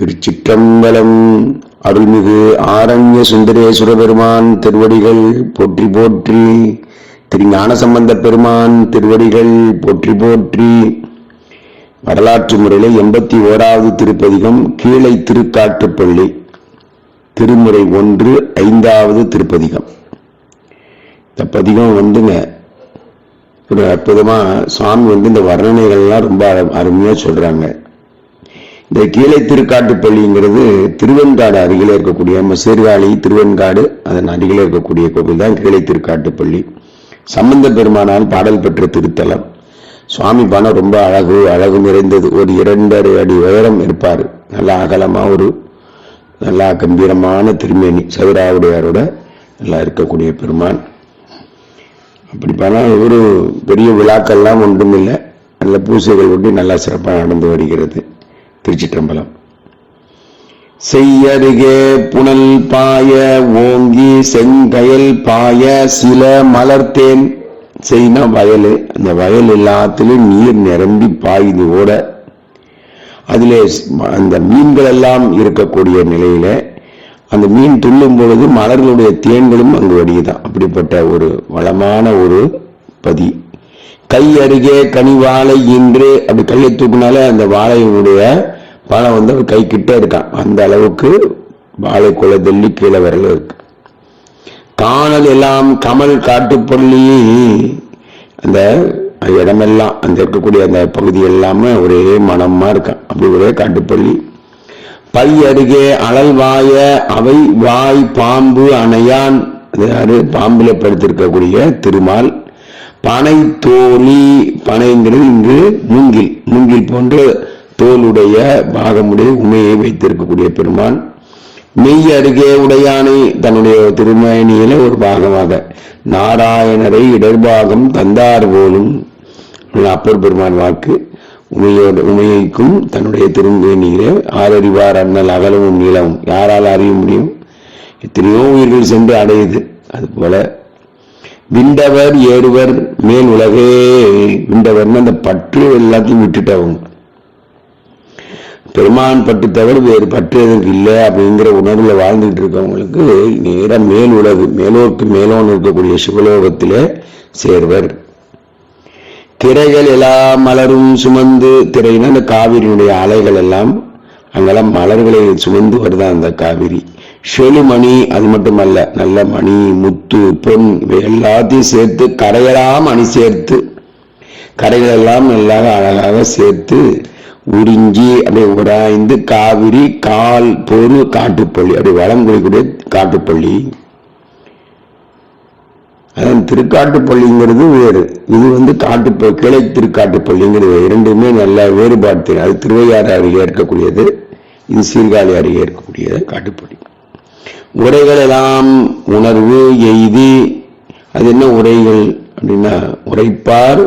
திருச்சிற்றம்பலம். அருள்மிகு ஆரண்ய சுந்தரேஸ்வர பெருமான் திருவடிகள் போற்றி போற்றி திரு ஞானசம்பந்த பெருமான் திருவடிகள் போற்றி போற்றி. வரலாற்று முறையில் எண்பத்தி ஓராவது திருப்பதிகம் கீழே திருக்காட்டுப்பள்ளி திருமுறை ஒன்று ஐந்தாவது திருப்பதிகம். இந்த பதிகம் வந்துங்க. ஒரு அற்புதமாக சுவாமி வந்து இந்த வர்ணனைகள்லாம் ரொம்ப அரு- சொல்கிறாங்க இந்த கீழை திருக்காட்டுப்பள்ளிங்கிறது திருவெண்காடு அருகில் இருக்கக்கூடிய நம்ம சீர்காழி திருவெண்காடு அதன் அருகில் இருக்கக்கூடிய கோவில் தான் கீழை திருக்காட்டுப்பள்ளி சம்பந்த பெருமானால் பாடல் பெற்ற திருத்தலம். சுவாமி பணம் ரொம்ப அழகு அழகு நிறைந்தது. ஒரு இரண்டரை அடி உயரம் இருப்பார். நல்ல அகலமாக ஒரு நல்லா கம்பீரமான திருமேனி சதுராவுடையாரோட நல்லா இருக்கக்கூடிய பெருமான். அப்படி பண்ணால் ஒரு பெரிய விழாக்கள்லாம் ஒன்றும் இல்லை. நல்ல பூசைகள் ஒட்டி நல்லா சிறப்பாக நடந்து வருகிறது. திருச்சிற்றம்பலம். செய்யருகே புனல் பாய ஓங்கி செங்கயல் பாய சில மலர்த்தேன். செய்னா வயல் அந்த வயல் எல்லாத்திலும் நீர் நிரம்பி பாயுது ஓட. அதிலே அந்த மீன்கள் எல்லாம் இருக்கக்கூடிய நிலையில அந்த மீன் துள்ளும் பொழுது மலர்களுடைய தேன்களும் அங்கு வடியுதான் அப்படிப்பட்ட ஒரு வளமான ஒரு பதி. கை அருகே கனி வாழை இன்று அப்படி கையை தூக்குனாலே அந்த வாழையினுடைய பணம் வந்து அவன் கை இருக்கான். அந்த அளவுக்கு வாழை குலை தள்ளி கீழே வரல இருக்கு. காணல் எல்லாம் கமல் காட்டுப்பள்ளி அந்த இடமெல்லாம் அந்த இருக்கக்கூடிய அந்த பகுதி எல்லாமே ஒரே மனமா இருக்கான். அப்படி ஒரே காட்டுப்பள்ளி பை அருகே அழல் வாய அவை வாய் பாம்பு அணையான். அது பாம்புல படுத்திருக்கக்கூடிய திருமால். பனை தோழி பனைங்கிறது இங்கு மூங்கில். மூங்கில் போன்ற தோளுடைய பாகமுடைய உண்மையை வைத்திருக்கக்கூடிய பெருமான் மெய் அருகே உடையானை தன்னுடைய திருமயணியில ஒரு பாகமாக நாராயணரை இடர்பாகம் தந்தார் போலும் அப்பர் பெருமான் வாக்கு உமையோட உமையைக்கும் தன்னுடைய திருமேனியிலே ஆரறிவார் அண்ணல் அகலமும் நீளமும். யாரால் அறிய முடியும்? எத்தனையோ உயிர்கள் சென்று அடையுது. அதுபோல விண்டவர் ஏறுவர் மேல் உலகே விண்டவர்னு அந்த பற்று எல்லாத்தையும் விட்டுட்டவங்க. பெருமான் பட்டு தவிர வேறு பற்று எதற்கு இல்லை அப்படிங்கிற உணர்வுல வாழ்ந்துட்டு இருக்கவங்களுக்கு நேரம் மேல் உலகு மேலோருக்கு மேலோன்னு இருக்கக்கூடிய சிவலோகத்திலே சேர்வர். திரைகள் எல்லாம் மலரும் சுமந்து திரைனா அந்த காவிரியினுடைய அலைகள் எல்லாம் அங்கெல்லாம் மலர்களை சுமந்து வருதான் அந்த காவிரி. செழுமணி அது மட்டுமல்ல நல்ல மணி முத்து பொன் இவை எல்லாத்தையும் சேர்த்து கரையெல்லாம் அணி சேர்த்து கரைகளெல்லாம் நல்லா அழகாக சேர்த்து உறிஞ்சி அப்படியே உராய்ந்து காவிரி கால் பொறு காட்டுப்பள்ளி. அப்படி வளம் குடிக்கூடிய காட்டுப்பள்ளி. அதான் திருக்காட்டுப்பள்ளிங்கிறது வேறு. இது வந்து காட்டு கிளை திருக்காட்டுப்பள்ளிங்கிறது இரண்டுமே நல்ல வேறுபாடு தெரியும் அது திருவையாறு அருகே இருக்கக்கூடியது. இது சீர்காழி அருகே இருக்கக்கூடியது காட்டுப்பள்ளி. உரைகள் எல்லாம் உணர்வு எய்தி. அது என்ன உரைகள் அப்படின்னா உரைப்பார்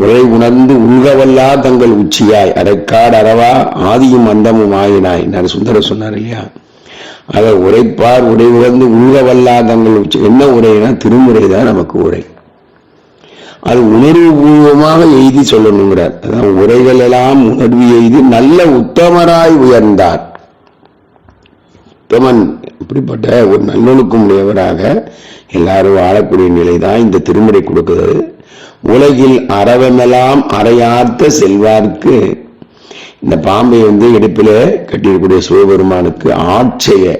உரை உணர்ந்து உள்கவல்லா தங்கள் உச்சியாய். அரைக்காடு அறவா ஆதியும் அந்தமும் ஆயினாய். நான் சுந்தர சொன்னார் இல்லையா? அதை உரைப்பார் உரை உணர்ந்து உள்கவல்லா தங்கள் உச்சி. என்ன உரைனா? திருமுறை தான் நமக்கு உரை. அது உணர்வு பூர்வமாக எய்தி சொல்லணுங்கிறார். அதான் உரைகள் எல்லாம் உணர்வு எய்தி நல்ல உத்தமராய் உயர்ந்தார். உத்தமன் இப்படிப்பட்ட ஒரு நல்லொழுக்கம் உடையவராக எல்லாரும் வாழக்கூடிய நிலைதான் இந்த திருமுறை கொடுக்குறது. உலகில் அறவமெல்லாம் அறையார்த்த செல்வார்க்கு. இந்த பாம்பை வந்து இடுப்பில கட்டியிருக்கக்கூடிய சிவபெருமானுக்கு ஆட்சைய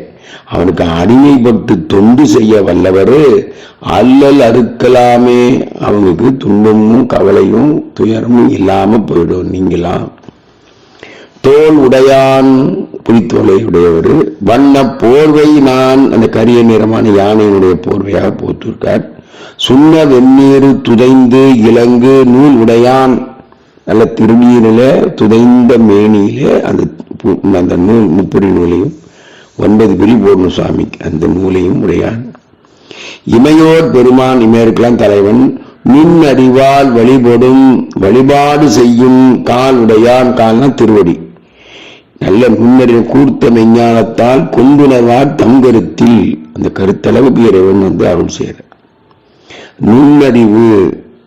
அவனுக்கு அடிமைப்பட்டு தொண்டு செய்ய வல்லவர். அல்லல் அறுக்கலாமே அவங்களுக்கு துன்பமும் கவலையும் துயரமும் இல்லாம போயிடும் நீங்களாம். தோல் உடையான் புலித்தோலை உடையவர். வண்ண போர்வை நான் அந்த கரிய நிறமான யானையினுடைய போர்வையாக போத்திருக்கார் சுண்ண வெந்நீர் துதைந்து இலங்கு நூல் உடையான் நல்ல திருநீரில துதைந்த மேனியில அந்த பு- அந்த நூல் முப்பரி நூலையும் ஒன்பது பிரி போடணும் சுவாமிக்கு அந்த நூலையும் உடையான். இமையோர் பெருமான் இமையருக்கெல்லாம் தலைவன் மின் அறிவால் வழிபடும் வழிபாடு செய்யும் கால் உடையான் கால்னா திருவடி. நல்ல நுண்ணறிவு கூர்த்த மெஞ்ஞானத்தால் கொண்டுணர்வார் தங்கருத்தில். அந்த கருத்தளவுக்கு இறைவன் வந்து அருள் செய்யற நுண்ணறிவு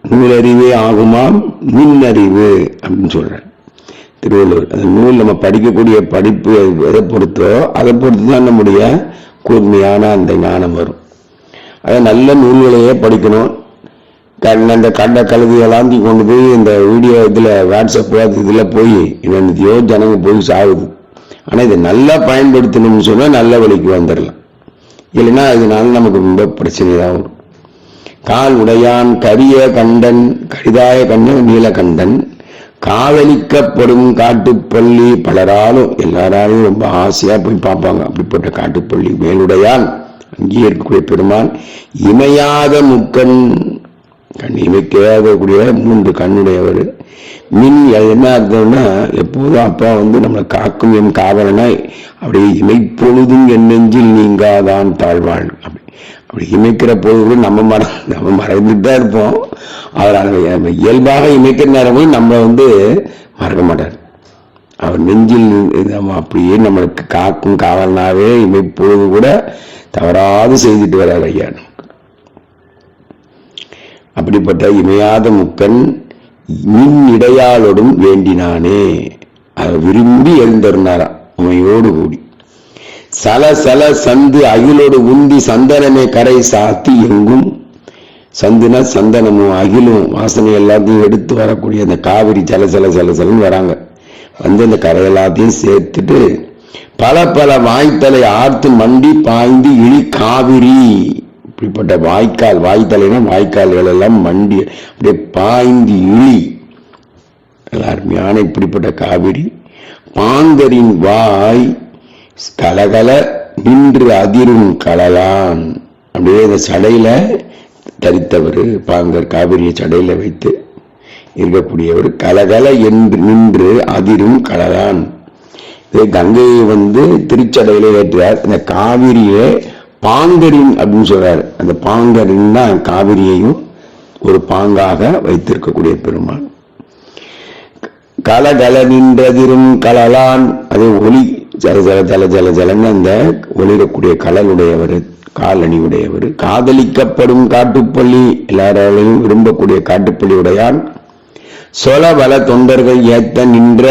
நூலறிவே ஆகுமாம் மின்னறிவு அப்படின்னு சொல்கிறேன் திருவள்ளுவர். அந்த நூல் நம்ம படிக்கக்கூடிய படிப்பு எதை பொறுத்தோ அதை பொறுத்து தான் நம்முடைய கூர்மையான அந்த ஞானம் வரும். அதை நல்ல நூல்களையே படிக்கணும். கண் அந்த கண்ட கழுதி கொண்டு போய் இந்த வீடியோ இதில் வாட்ஸ்அப் இதில் போய் என்னென்னத்தையோ ஜனங்க போய் சாகுது ஆனால் இதை நல்லா பயன்படுத்தணும்னு சொன்னால் நல்ல வழிக்கு வந்துடலாம் இல்லைன்னா இதனால நமக்கு ரொம்ப பிரச்சனை தான் வரும் கால் உடையான் கரிய கண்டன் கரிதாய கண்ணன் நீலகண்டன் காதலிக்கப்படும் காட்டுப்பள்ளி பலராலும் எல்லாராலும் ரொம்ப ஆசையா போய் பார்ப்பாங்க. அப்படிப்பட்ட காட்டுப்பள்ளி மேலுடையான் அங்கே இருக்கக்கூடிய பெருமான் இமையாத முக்கண் கண் இமைக்காத மூன்று கண்ணுடையவர். மின் என்ன அர்த்தம்னா எப்போதும் அப்பா வந்து நம்மளை காக்கும் என் காவலனாய் அப்படியே இமைப்பொழுதும் என் நெஞ்சில் நீங்காதான் தாழ்வாள். அப்படி இமைக்கிற போது கூட நம்ம மற நம்ம மறந்துட்டு தான் இருப்போம் அதனால நம்ம இயல்பாக இமைக்கிற நேரமும் நம்ம வந்து மறக்க மாட்டார். அவர் நெஞ்சில் நம்ம அப்படியே நம்மளுக்கு காக்கும் காவலனாவே இமைப்போது கூட தவறாது செய்துட்டு வரார் ஐயா. அப்படிப்பட்ட இமையாத முக்கன் மின் இடையாளோடும் வேண்டினானே. அதை விரும்பி எழுந்தருனாரா உமையோடு கூடி. சல சல சந்து அகிலோடு உந்தி சந்தனமே கரை சாத்தி எங்கும். சந்துனா சந்தனமும் அகிலும் வாசனை எல்லாத்தையும் எடுத்து வரக்கூடிய அந்த காவிரி சல சல சல சலன்னு வராங்க. வந்து அந்த கரை எல்லாத்தையும் சேர்த்துட்டு பல பல வாய்த்தலை ஆர்த்து மண்டி பாய்ந்து இழி காவிரி. இப்படிப்பட்ட வாய்க்கால் வாய்த்தலைனா வாய்க்கால்கள் எல்லாம் மண்டி அப்படியே பாய்ந்து இழி அருமையான இப்படிப்பட்ட காவிரி. பாங்கரின் வாய் கலகல நின்று அதிரும் கலலான். அப்படியே இந்த சடையில தரித்தவர் பாங்கர் காவிரியை சடையில வைத்து இருக்கக்கூடியவர் கலகல என்று நின்று அதிரும் கலலான். இதே கங்கையை வந்து திருச்சடையில ஏற்றார் இந்த காவிரியை பாங்கரின் அப்படின்னு சொல்றாரு. அந்த பாங்கரின் தான் காவிரியையும் ஒரு பாங்காக வைத்திருக்கக்கூடிய பெருமான். கலகல நின்றதிரும் கலலான். அது ஒளி ஜல ஜல ஜல ஜல ஜலன்னு அந்த ஒளிரக்கூடிய கடலுடையவர் காலணி உடையவர் காதலிக்கப்படும் காட்டுப்பள்ளி எல்லாராலையும் விரும்பக்கூடிய காட்டுப்பள்ளி உடையான். சொல வல தொண்டர்கள் ஏத்த நின்ற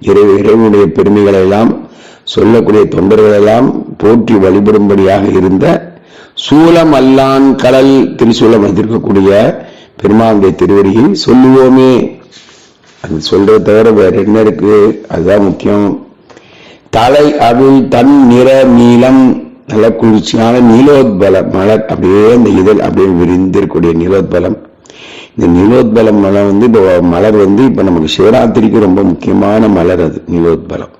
இறை இறைவனுடைய பெருமைகளை எல்லாம் சொல்லக்கூடிய தொண்டர்கள் எல்லாம் போற்றி வழிபடும்படியாக இருந்த சூலம் அல்லான் கடல் திரிசூலம் வைத்திருக்கக்கூடிய பெருமானுடைய திருவடியை சொல்லுவோமே. அது சொல்றதை தவிர வேற என்ன இருக்கு? அதுதான் முக்கியம். தலை அருள் தன் நிற நீளம் நல்ல குளிர்ச்சியான நீலோத்பலம் மலர் அப்படியே இந்த இதழ் அப்படியே விரிந்திருக்கக்கூடிய நீலோத்பலம். இந்த நீலோத்பலம் மலர் வந்து இப்போ மலர் வந்து இப்ப நமக்கு சிவராத்திரிக்கு ரொம்ப முக்கியமான மலர் அது நீலோத்பலம்.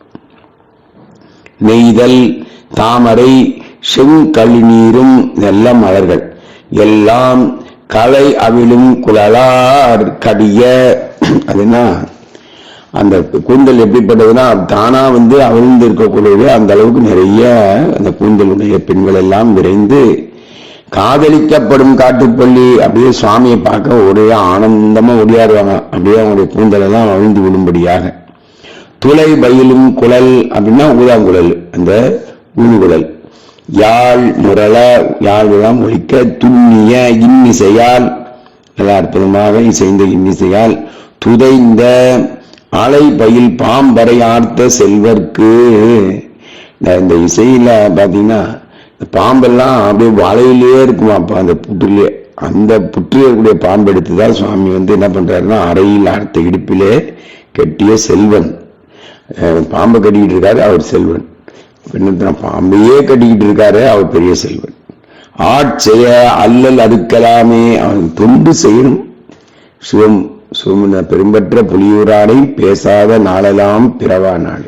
நெய்தல் தாமரை செங்கழிநீரும் நல்ல மலர்கள். எல்லாம் கலை அவிழும் குழலார் கடிய அதுனா அந்த கூந்தல் எப்படிப்பட்டதுன்னா தானா வந்து அவிழ்ந்து இருக்கக்கூடியது அந்த அளவுக்கு நிறைய அந்த கூந்தலுடைய பெண்கள் எல்லாம் விரைந்து காதலிக்கப்படும் காட்டுப்பள்ளி. அப்படியே சுவாமியை பார்க்க ஒரே ஆனந்தமா ஒடியாடுவாங்க அப்படியே அவங்களுடைய கூந்தலெல்லாம் அவிழ்ந்து விடும்படியாக. துளை பயிலும் குழல் அப்படின்னா ஊதாங்குழல் அந்த ஊதுகுழல். யாழ் முரள யாழ் எல்லாம் ஒழிக்க துண்ணிய இன்னிசையால் நல்லா அற்புதமாக இசைந்த இன்னிசையால் துதைந்த அலை பயில் பாம்பரை ஆர்த்த செல்வர்க்கு. இந்த இசையில பாத்தீங்கன்னா இந்த பாம்பெல்லாம் அப்படியே வலையிலேயே இருக்குமா அப்ப அந்த புற்றுலேயே அந்த புற்றில் இருக்கக்கூடிய பாம்பு எடுத்துதான் சுவாமி வந்து என்ன பண்றாருன்னா அறையில் அடுத்த இடுப்பிலே கட்டிய செல்வன். பாம்பை கட்டிக்கிட்டு இருக்காரு அவர் செல்வன். என்னத்தனா பாம்பையே கட்டிக்கிட்டு இருக்காரு அவர் பெரிய செல்வன். ஆட்செய அல்லல் அறுக்கலாமே அவன் தொண்டு செய்யணும். சிவம் சுமன பெரும்பற்ற புலியூராடை பேசாத நாளெல்லாம் பிறவா நாள்.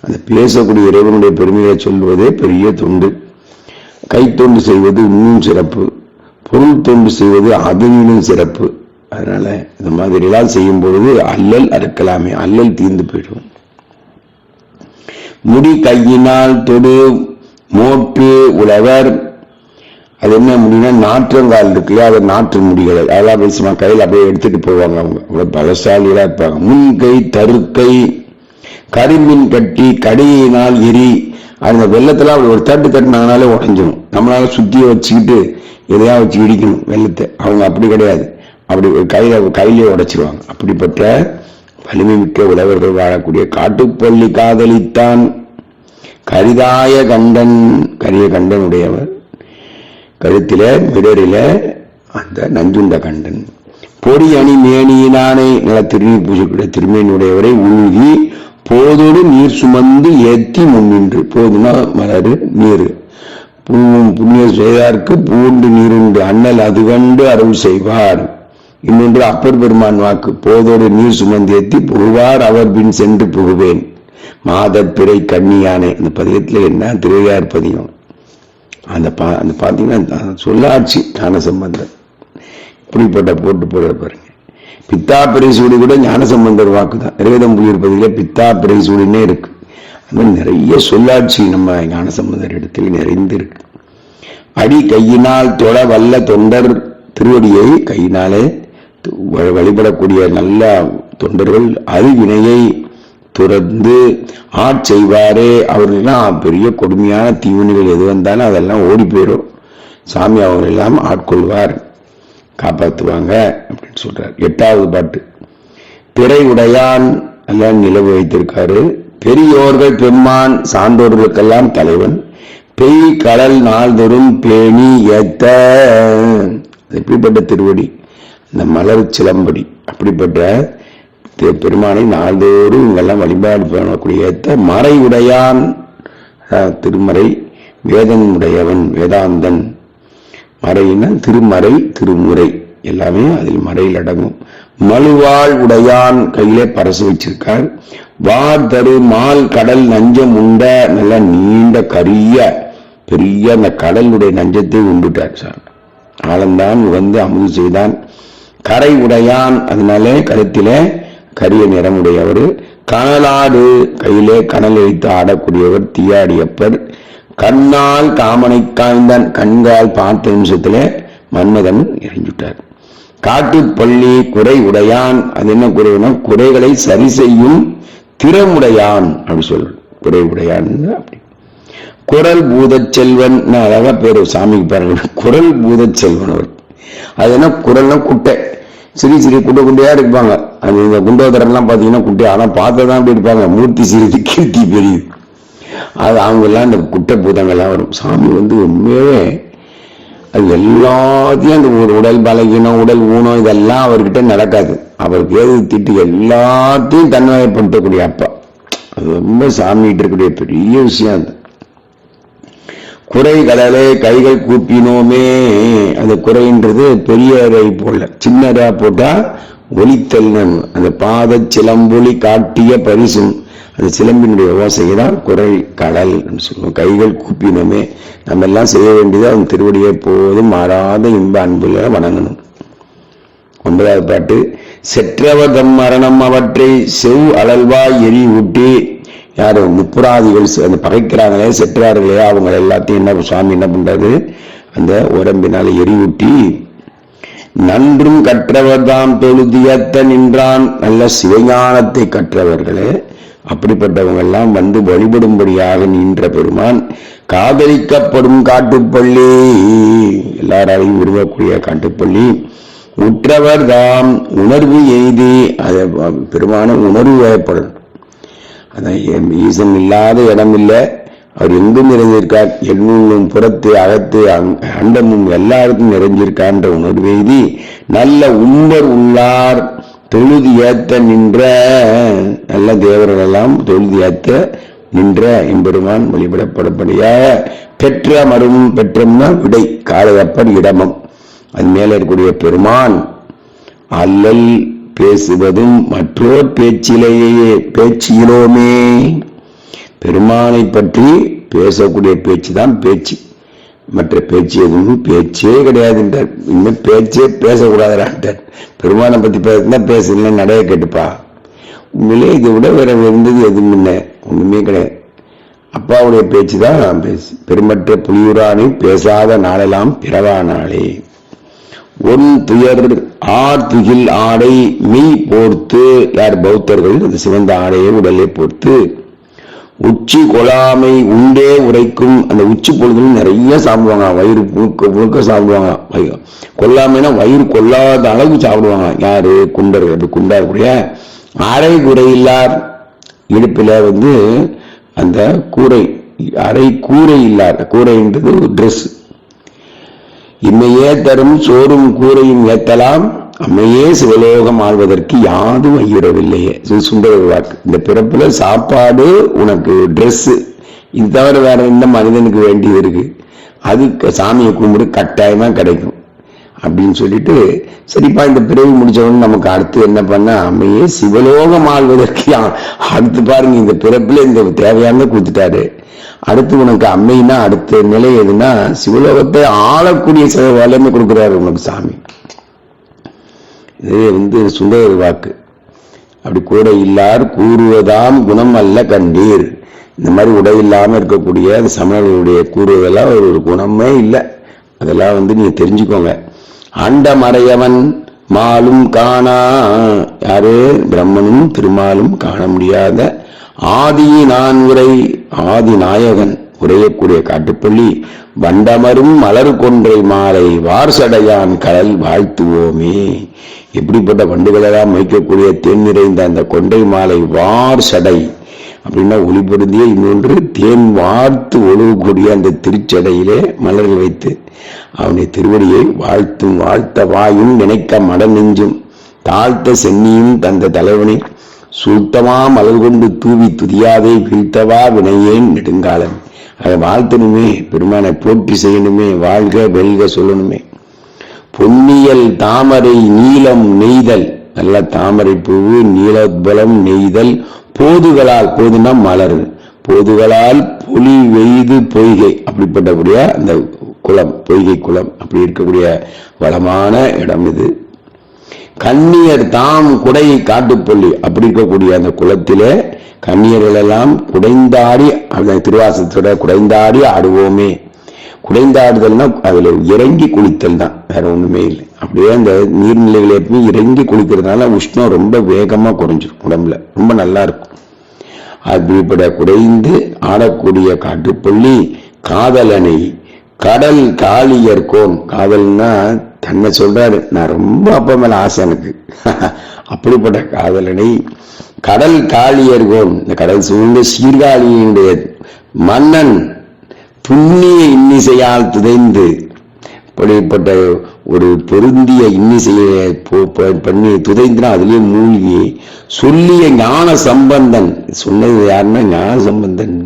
அந்த பேசக்கூடிய இறைவனுடைய பெருமையை சொல்வதே பெரிய தொண்டு. கைத்தொண்டு செய்வது இன்னும் சிறப்பு. பொருள் தொண்டு செய்வது அதிலும் சிறப்பு. அதனால இந்த மாதிரி எல்லாம் செய்யும் பொழுது அல்லல் அறுக்கலாமே அல்லல் தீர்ந்து போயிடும். முடி கையினால் தொடு மோட்டு உழவர் அது என்ன முடியும்னா நாற்றங்கால் இருக்குல்ல அதை நாற்று முடிகளை. அதெல்லாம் பேசுமா கையில் அப்படியே எடுத்துட்டு போவாங்க அவங்க. அவ்வளோ பலசாலிகளாக இருப்பாங்க. முன்கை தருக்கை கரும்பின் கட்டி கடையினால் எரி. அந்த வெள்ளத்தில் அப்படி ஒரு தட்டு தட்டினாங்கனாலே உடஞ்சிடும் நம்மளால சுத்திய வச்சுக்கிட்டு எதையா வச்சு இடிக்கணும் வெள்ளத்தை. அவங்க அப்படி கிடையாது. அப்படி கையில கையிலே உடைச்சிருவாங்க. அப்படிப்பட்ட வலிமை மிக்க உழவர்கள் வாழக்கூடிய காட்டுப்பள்ளி காதலித்தான். கரிதாய கண்டன் கரிய கண்டன் உடையவர் கழுத்தில மிடரில அந்த நஞ்சுண்ட கண்டன் பொடி அணி மேனியினானே நில திருநீர் பூஜைக்குடைய திருமேனியுடையவரை உழுகி போதோடு நீர் சுமந்து ஏத்தி முன்னின்று போதுனா மலரு நீர். புண்ணிய செய்தார்க்கு பூண்டு நீருண்டு அண்ணல் அது கண்டு அருள் செய்வார். இன்னொன்று அப்பர் பெருமான் வாக்கு போதோடு நீர் சுமந்து ஏத்தி புகுவார் அவர் பின் சென்று புகுவேன். மாதப்பிறை கண்ணியானே இந்த பதிகத்தில் என்ன திருவையார் பதிகம்? அந்த பா அந்த பார்த்தீங்கன்னா சொல்லாட்சி ஞான சம்பந்தர் இப்படிப்பட்ட போட்டு போடுற பாருங்க. பித்தா பிரைசூடி கூட ஞான சம்பந்தர் வாக்கு தான் இருபதம் புள்ளியிருப்பதிலே பித்தா பிரைசூடினே இருக்கு. அது மாதிரி நிறைய சொல்லாட்சி நம்ம ஞான சம்பந்தர் இடத்துல நிறைந்து இருக்கு அடி கையினால் தொட வல்ல தொண்டர் திருவடியை கையினாலே வ- வழிபடக்கூடிய நல்ல தொண்டர்கள் அறிவினையை துறந்து ஆட்செய்வாரே அவர்களெல்லாம் பெரிய கொடுமையான தீவினைகள் எது வந்தாலும் அதெல்லாம் ஓடி போயிடும் சாமி அவர்களெல்லாம் ஆட்கொள்வார் காப்பாற்றுவாங்க அப்படின்னு சொல்றார். எட்டாவது பாட்டு. பிறை உடையான் எல்லாம் நிலவு வைத்திருக்காரு. பெரியோர்கள் பெம்மான் சான்றோர்களுக்கெல்லாம் தலைவன். பெய் கடல் நாள்தோறும் பேணி ஏத்த. எப்படிப்பட்ட திருவடி? இந்த மலர் சிலம்படி. அப்படிப்பட்ட பெருமானை நாள்தோறும் இங்கெல்லாம் வழிபாடு பண்ணக்கூடிய ஏத்த மறை உடையான் திருமறை வேதன் உடையவன் வேதாந்தன். மறையின திருமறை திருமுறை. எல்லாமே அதில் மறையில் அடங்கும். மழுவாள் உடையான் கையிலே பரசு வச்சிருக்கார். வார் தரு மால் கடல் நஞ்சம் உண்ட நல்ல நீண்ட கரிய பெரிய அந்த கடலுடைய நஞ்சத்தை உண்டுட்டார் சார். ஆளந்தான் வந்து அமுது செய்தான். கரை உடையான் அதனாலே கருத்திலே கரிய நிறமுடையவர். கனலாடு கையிலே கனல் வைத்து ஆடக்கூடியவர் தீயாடியப்பர் கண்ணால் காமனை காய்ந்தான் கண்கால் பார்த்த நிமிஷத்திலே மன்மதன் காட்டு காட்டுப்பள்ளி குறை உடையான். அது என்ன குறைனா குறைகளை சரி செய்யும் திறமுடையான் அப்படின்னு சொல்றேன் குறை உடையான் அப்படி. குரல் பூத செல்வன் அழகா பேரு சாமிக்கு பாருங்க குரல் பூதச் செல்வன் அவர். அது என்ன குரல்னா குட்டை. சிறு சிறு குட்டை குண்டையா இருப்பாங்க அது இந்த குண்டோதரெல்லாம் பார்த்தீங்கன்னா குட்டை ஆனா பார்த்ததான் அப்படி இருப்பாங்க மூர்த்தி சிறிது கீர்த்தி பெரியது அது அவங்கெல்லாம் அந்த இந்த குட்டை பூதங்கள்லாம் வரும். சாமி வந்து உண்மையாவே அது எல்லாத்தையும் அந்த ஒரு உடல் பலகீனம் உடல் ஊனம் இதெல்லாம் அவர்கிட்ட நடக்காது. அவருக்கு ஏது திட்டு எல்லாத்தையும் தன்மைப்படுத்தக்கூடிய அப்பா. அது ரொம்ப சாமிகிட்ட இருக்கக்கூடிய பெரிய விஷயம் அது. குறை கடலே கைகள் கூப்பினோமே அந்த குறைன்றது பெரியரை போல. சின்னதா போட்டா ஒலித்தல்னு அந்த பாத சிலம்பொலி காட்டிய பரிசும் அந்த சிலம்பினுடைய ஓசையை தான் குறை கடல் சொல்லுவோம். கைகள் கூப்பினோமே. நம்ம எல்லாம் செய்ய வேண்டியது அவன் திருவடியை போதும் மாறாத இன்ப அன்புல வணங்கணும். ஒன்பதாவது பாட்டு. செற்றவர் தம் மரணம் அவற்றை செவ் அழல்வாய் எரி ஊட்டி. யார் முப்புராதிகள் அந்த பகைக்கிறாங்களே செற்றார்களே அவங்க எல்லாத்தையும் என்ன சுவாமி என்ன பண்றாரு அந்த உடம்பினால எரியூட்டி நன்றும் கற்றவர் தாம் தொழுதியத்த நின்றான். நல்ல சிவஞானத்தை கற்றவர்களே அப்படிப்பட்டவங்க எல்லாம் வந்து வழிபடும்படியாக நின்ற பெருமான் காதலிக்கப்படும் காட்டுப்பள்ளி எல்லாராலையும் விரும்பக்கூடிய காட்டுப்பள்ளி உற்றவர் தாம் உணர்வு எய்தி அதை பெருமான உணர்வு வயப்படும் அதான் என் ஈசன் இல்லாத இடம் இல்லை. அவர் எங்கும் நிறைஞ்சிருக்கார் எண்ணுள்ளும் புறத்து அகத்து அண்டமும் எல்லாருக்கும் நிறைஞ்சிருக்கான்ற உணர்வு எய்தி நல்ல உண்மர் உள்ளார் தொழுது ஏத்த நின்ற நல்ல தேவர்கள் எல்லாம் தொழுது ஏத்த நின்ற எம்பெருமான் வழிபடப்படப்படியாக பெற்ற மரும் பெற்றம்னா விடை காளையப்பன் இடமம். அது மேலே இருக்கக்கூடிய பெருமான் அல்லல் பேசுவதும் மற்றோர் பேச்சிலேயே பேச்சிலோமே பெருமானை பற்றி பேசக்கூடிய பேச்சு தான் பேச்சு. மற்ற பேச்சு எதுவும் பேச்சே கிடையாதுன்றார் இனிமேல் பேச்சே பேசக்கூடாதுன்றார் பெருமானை பற்றி பேசுனா பேசல நடைய கேட்டுப்பா. உண்மையிலே இதை விட வேற இருந்தது எதுவும் இல்லை. ஒண்ணுமே கிடையாது. அப்பாவுடைய பேச்சு தான் பேசு. பெருமற்ற புலியூரானை பேசாத நாளெல்லாம் பிறவா நாளே ஒன் துயர் ஆர் ஆடை மெய் போர்த்து யார் பௌத்தர்கள்? அந்த சிவந்த ஆடையை உடலே போர்த்து. உச்சி கொலாமை உண்டே உரைக்கும் அந்த உச்சி பொழுதுல நிறைய சாப்பிடுவாங்க. வயிறு புழுக்க புழுக்க சாப்பிடுவாங்க. வயிறு- கொல்லாமைனா வயிறு கொள்ளாத அளவு சாப்பிடுவாங்க. யாரு? குண்டர்கள் அப்படி குண்டா இருக்கக்கூடிய அரை குறையில்லார் இடுப்பில் வந்து அந்த கூரை அரை கூரை இல்லார் கூரைன்றது ட்ரெஸ் இம்மையே தரும் சோறும் கூரையும் ஏத்தலாம். அம்மையே சிவலோகம் ஆள்வதற்கு யாதும் ஐயிடவில்லையே சுந்தர வாக்கு இந்த பிறப்புல சாப்பாடு உனக்கு ட்ரெஸ்ஸு இது தவிர வேற எந்த மனிதனுக்கு வேண்டியது இருக்கு? அது சாமியை கும்பிடு கட்டாயமா கிடைக்கும். அப்படின்னு சொல்லிட்டு சரிப்பா இந்த பிறவி முடிச்சவொடனே நமக்கு அடுத்து என்ன பண்ண அம்மையே சிவலோகம் ஆள்வதற்கு அடுத்து பாருங்க இந்த பிறப்புல இந்த தேவையான கொடுத்துட்டாரு. அடுத்து உனக்கு அம்மைன்னா அடுத்த நிலை எதுனா சிவலோகத்தை ஆளக்கூடிய சில வல்லமை கொடுக்குறாரு உனக்கு சாமி. இது வந்து சுந்தர வாக்கு. அப்படி கூட இல்லார் கூறுவதாம் குணம் அல்ல கண்டீர். இந்த மாதிரி உடை இல்லாமல் இருக்கக்கூடிய அந்த சமணர்களுடைய கூறுவதெல்லாம் ஒரு ஒரு குணமே இல்லை. அதெல்லாம் வந்து நீங்க தெரிஞ்சுக்கோங்க. அண்டமறையவன் மாலும் காணா. யாரு? பிரம்மனும் திருமாலும் காண முடியாத ஆதி நான் உரை ஆதி நாயகன் உரையக்கூடிய காட்டுப்பள்ளி. வண்டமரும் மலர் கொன்றை மாலை வார்சடையான் கடல் வாழ்த்துவோமே. எப்படிப்பட்ட வண்டுகளெல்லாம் வைக்கக்கூடிய தேன் நிறைந்த அந்த கொண்டை மாலை வார் சடை அப்படின்னா ஒளி பொருந்திய இன்னொன்று தேன் வார்த்து ஒழுகக்கூடிய அந்த திருச்சடையிலே மலர்கள் வைத்து அவனுடைய திருவடியை வாழ்த்தும் வாழ்த்த வாயும் நினைக்க மட நெஞ்சும் தாழ்த்த சென்னியும் தந்த தலைவனை சூட்டமா மலர் கொண்டு தூவி துதியாதே வீழ்த்தவா வினையேன் நெடுங்காலம். அதை வாழ்த்தணுமே பெருமானை போற்றி செய்யணுமே வாழ்க வெல்க சொல்லணுமே. பொன்னியல் தாமரை நீலம் நெய்தல் நல்ல தாமரை பூவு நீலோத்பலம் நெய்தல் போதுகளால் போதுனா மலர். போதுகளால் பொலி வெய்து பொய்கை அப்படிப்பட்டக்கூடிய அந்த குளம் பொய்கை குளம் அப்படி இருக்கக்கூடிய வளமான இடம் இது. கண்ணியர் தாம் குடை காட்டுப்பள்ளி. அப்படி இருக்கக்கூடிய அந்த குளத்திலே கண்ணியர்கள் எல்லாம் குடைந்தாடி அந்த திருவாசத்தோட குடைந்தாடி ஆடுவோமே. குடைந்தாடுதல்னா அதுல இறங்கி குளித்தல் தான் வேற ஒண்ணுமே இல்லை. அப்படியே அந்த நீர்நிலைகள் எப்பயும் இறங்கி குளிக்கிறதுனால உஷ்ணம் ரொம்ப வேகமா குறைஞ்சிரும் உடம்புல. ரொம்ப நல்லா இருக்கும். அப்படிப்பட குடைந்து ஆடக்கூடிய காட்டுப்பள்ளி காதலனை கடல் காளியர்கோன் காதல்னா தன்னை சொல்றாரு நான் ரொம்ப அப்பா மேல ஆசை எனக்கு. அப்படிப்பட்ட காதலனை கடல் காளியர்கோன் இந்த கடல் சூழ்ந்த சீர்காழியினுடைய மன்னன் புண்ணிய இன்னிசையால் துதைந்து இப்படிப்பட்ட ஒரு பொருந்திய இன்னிசையை பண்ணி துதைந்துனா அதுலயே மூழ்கி சொல்லிய ஞான சம்பந்தன் சொன்னது யாருன்னா ஞான சம்பந்தன்.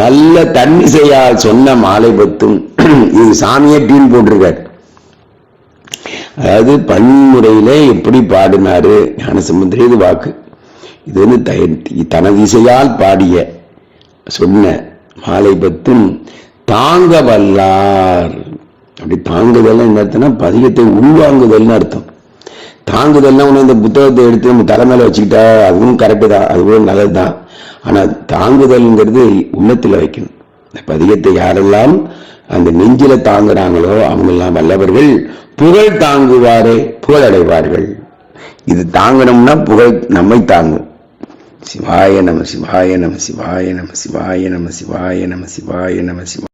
நல்ல தன்னிசையால் சொன்ன மாலை பத்தும் இது சாமியே டீம் போட்டிருக்காரு. அதாவது பன்முறையில எப்படி பாடினாரு ஞானசம்பந்தரே இது வாக்கு. இது வந்து தனது இசையால் பாடிய சொன்ன மாலை பத்தும் தாங்க வல்லார் அப்படி தாங்குதல் என்ன அர்த்தம்னா பதிகத்தை உள்வாங்குதல்னு அர்த்தம். தாங்குதல்னா உன்னை இந்த புத்தகத்தை எடுத்து நம்ம மேல வச்சுக்கிட்டா அதுவும் கரெக்டு தான் அதுவும் நல்லது தான். ஆனா தாங்குதல்ங்கிறது உள்ளத்துல வைக்கணும். இந்த பதிகத்தை யாரெல்லாம் அந்த நெஞ்சில தாங்குறாங்களோ அவங்கெல்லாம் வல்லவர்கள் புகழ் தாங்குவாரே புகழடைவார்கள். இது தாங்கணும்னா புகழ் நம்மை தாங்கும் சிவாய நம சிவாய நம சிவாய நம சிவாய நம சிவாய நம சிவாய நம சிவாய